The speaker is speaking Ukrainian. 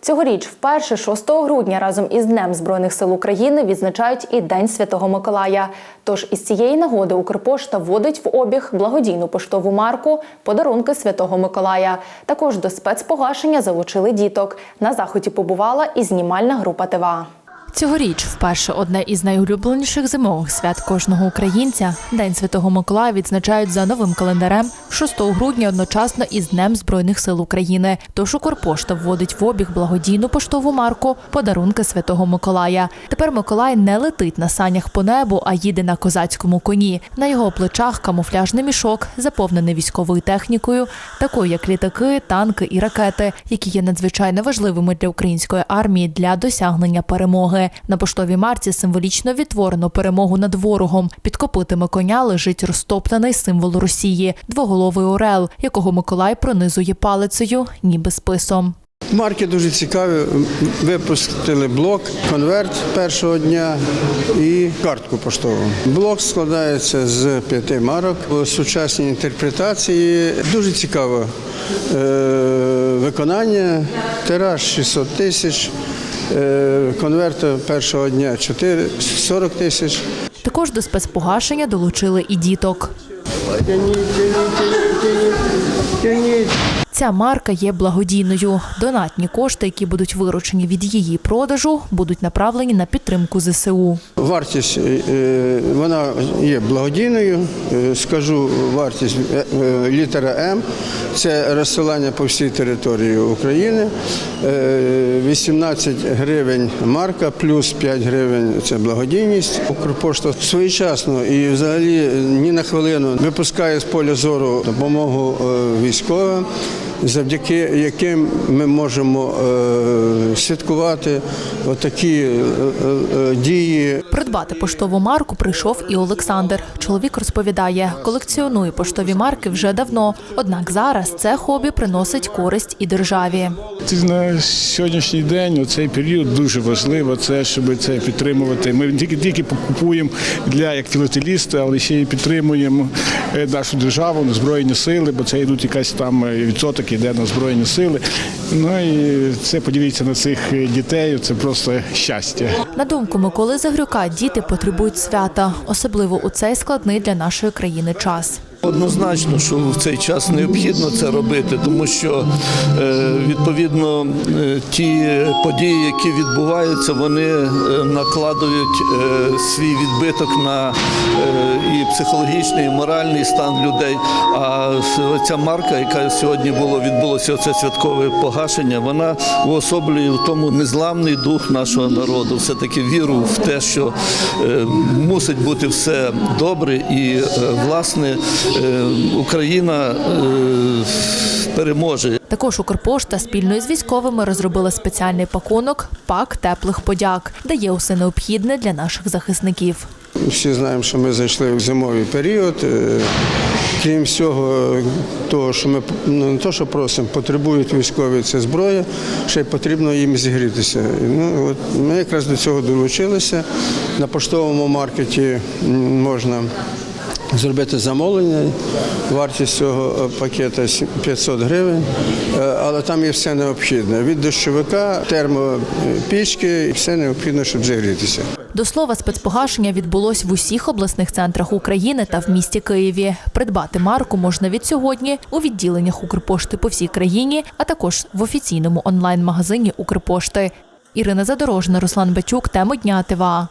Цьогоріч вперше 6 грудня разом із Днем Збройних сил України відзначають і День Святого Миколая. Тож із цієї нагоди Укрпошта вводить в обіг благодійну поштову марку Подарунки Святого Миколая. Також до спецпогашення залучили діток. На заході побувала і знімальна група ТВА. Цьогоріч вперше одне із найулюбленіших зимових свят кожного українця День Святого Миколая відзначають за новим календарем 6 грудня одночасно із Днем Збройних сил України. Тож Укрпошта вводить в обіг благодійну поштову марку Подарунки Святого Миколая. Тепер Миколай не летить на санях по небу, а їде на козацькому коні. На його плечах камуфляжний мішок, заповнений військовою технікою, такою як літаки, танки і ракети, які є надзвичайно важливими для української армії для досягнення перемоги. На поштовій марці символічно відтворено перемогу над ворогом. Під копитами коня лежить розтоптаний символ Росії двоголовий орел, якого Миколай пронизує палицею, ніби списом. Марки дуже цікаві. Випустили блок, конверт першого дня і картку поштову. Блок складається з п'яти марок у сучасній інтерпретації. Дуже цікаво е, виконання. Тираж 600 тисяч. Е, Конверта першого дня 4, 40 тисяч. Також до спецпогашення долучили і діток. Ця марка є благодійною. Донатні кошти, які будуть виручені від її продажу, будуть направлені на підтримку ЗСУ. Вартість е, вона є благодійною. Е, Скажу вартість е, е, літера М. Це розсилання по всій території України. Е, 18 гривень марка, плюс 5 гривень це благодійність. Укрпошта своєчасно і взагалі ні на хвилину випускає з поля зору допомогу е, військовим. Завдяки яким ми можемо е, святкувати отакі е, е, дії. Придбати поштову марку прийшов і Олександр. Чоловік розповідає, колекціонує поштові марки вже давно. Однак зараз це хобі приносить користь і державі. Ти на сьогоднішній день, у цей період дуже важливо це, щоб це підтримувати. Ми тільки тільки купуємо для як філателісти, але ще й підтримуємо нашу державу, на збройні сили, бо це йдуть якась там е, відсоток іде на збройні сили. Ну і це подивіться на цих е, дітей. Це просто щастя. На думку Миколи Загрюка, діти потребують свята, особливо у цей складний для нашої країни час. Однозначно, що в цей час необхідно це робити, тому що е, відповідно е, ті події, які відбуваються, вони е, накладують свій відбиток на і психологічний, і моральний стан людей. А ця марка, яка сьогодні було відбулося це святкове погашення, вона уособлює в тому незламний дух нашого народу, все таки віру в те, що мусить бути все добре, і власне Україна е, переможе. Також Укрпошта спільно із військовими розробила спеціальний пакунок пак теплих подяк, де є усе необхідне для наших захисників. Всі знаємо, що ми зайшли в зимовий період. Е, Крім всього, того, що ми ну, не то, що просимо, потребують військові це зброя, ще й потрібно їм зігрітися. Ну, от ми якраз до цього долучилися. На поштовому маркеті можна зробити замовлення. Вартість цього е, пакета сі- 500 гривень, Е, але там є все необхідне. Від дощовика, термопічки, все необхідне, щоб зігрітися. До слова, спецпогашення відбулось в усіх обласних центрах України та в місті Києві. Придбати марку можна від сьогодні у відділеннях Укрпошти по всій країні, а також в офіційному онлайн-магазині Укрпошти. Ірина Задорожна, Руслан Бачук, тему дня ТВА.